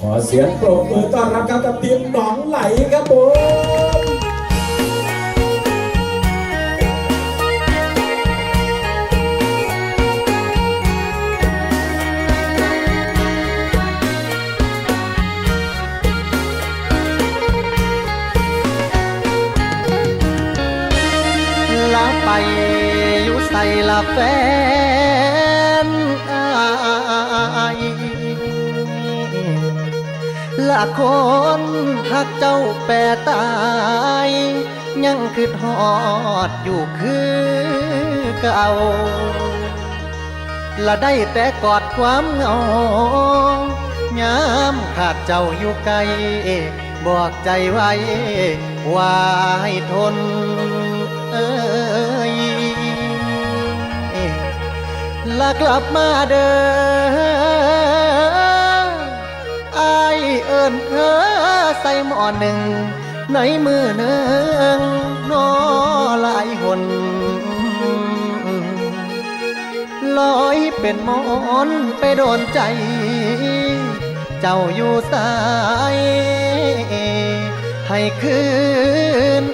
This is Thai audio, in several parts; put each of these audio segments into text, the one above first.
ขอเสียงปรบมือต้อนรับครับกับทีมหนองไหลครับผมลาไปอยู่ใส่ละแฟนอาย ละคนหักเจ้าแปรตาย ยังคือทอดอยู่คือเก่าละได้แต่กอดความเหงายามขาดเจ้าอยู่ไกล บอกใจไว้ว่าให้ทนเอ้ยละกลับมาเด้อ เอิญเธอใส่หมอหนึ่ง ในมือหนึ่งนอหลายหนลอยเป็นหมอนไปโดนใจ เจ้าอยู่สาย ให้คืน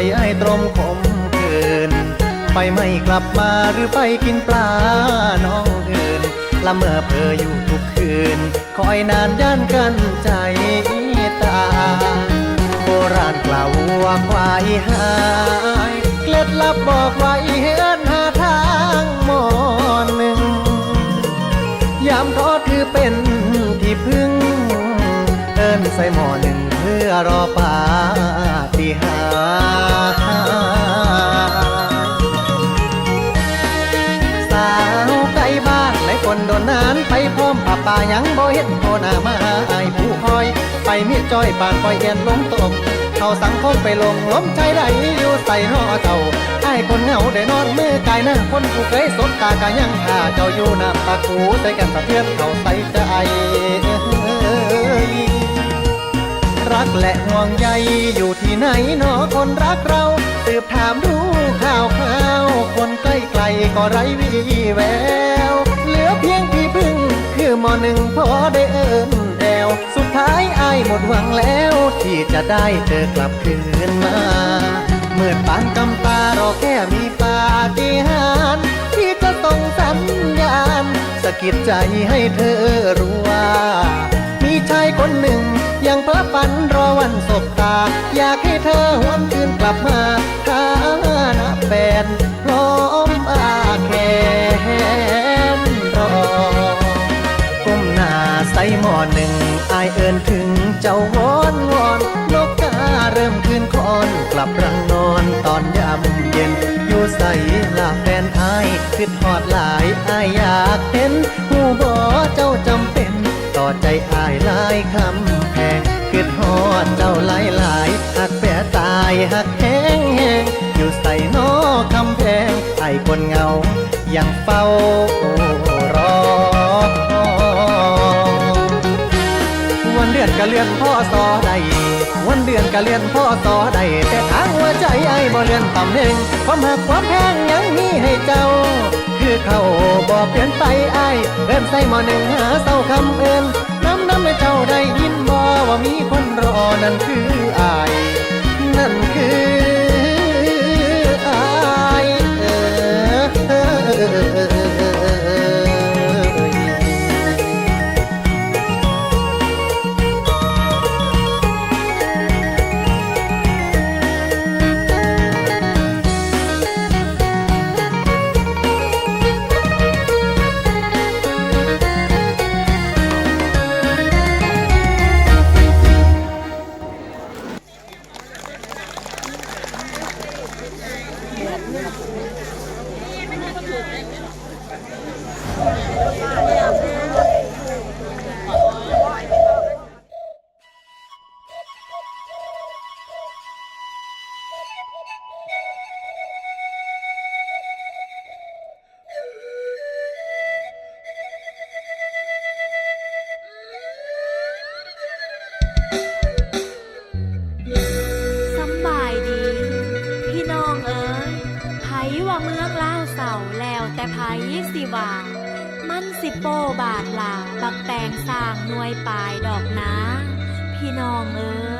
อยให้ตรมขมคืนไปไม่กลับมาหรือไปกินปลาน้องเอื่นละเมอเพออยู่ทุกคืน คอยนานย่านกันใจตา โบราณกล่าวว่าควายหายเคล็ดลับบอกไว้เห็นหาทางหมอนหนึ่ง ยามท้อคือเป็นที่พึ่ง เอินใส่หมอหนึ่งเพื่อรอปา หา สาวไกลบ้านหลายคนโดนนานไปพร้อมป่าป่ายังบ่เห็นโคนามาไอายผู้คอย ไปมีดจ้อยปานปล่อยเอ็นลงตมเขาสังคมไปลงล้มใจไหลอยู่ใส่หอเจ้าไอ้ายคนเหงาได้นอนมือกายหน้าคนผู้เคยสบตากายังหาเจ้าอยู่น้ำตาคูใส่กันสะเทือนเขาใส่ใจ รักและห่วงใยอยู่ที่ไหนหนอคนรักเราสืบถามดูข่าวข่าว คนใกล้ไกลก็ไร้วีแวว เหลือเพียงที่พึ่ง คือมอหนึ่งพอได้เอินแอว สุดท้ายอายหมดหวังแล้ว ที่จะได้เธอกลับคืนมาเมื่อปานกำตารอแค่มีปาฏิหาริย์ที่จะส่งสัญญาณสะกิดใจให้เธอรู้ สบตา อยากให้เธอหวนคืนกลับมาฐานะแฟนพร้อมอาแขนรอก้มหน้าใส่หมอหนึ่งอายเอินถึงเจ้าวอนวอนนกกาเริ่มคืนคอนกลับรังนอนตอนยามเย็น อยู่ใส่ลาแฟนอายคิดหอดหลายอายอยากเห็นหูบอเจ้าจำเป็น ต่อใจอายลายคำแพง ดหอดเจ้าหลายหลายหักแปะตายหักแห้งแห้งอยู่ใส่นอคำแพงไอายคนเงา ยังเฝ้ารอ วันเดือนก็เลื่อนพ่อสอใดวันเดือนก็เลื่อนพ่อสอใดแต่ทางหัวใจไอ้บ่เลื่อนต่ำหนึ่งความหักความแพงยังมีให้เจ้า คือเขาบอกเปลี่ยนไปไอ้เริ่มใส่หมอหนึ่งหาเศร้าคำเอินน้ำน้ นั่นคืออาย แล้วแต่สิว่ามันสิโปบาทลา บักแตงสร้างนวยปลายดอกนะ พี่น้องเอ้ย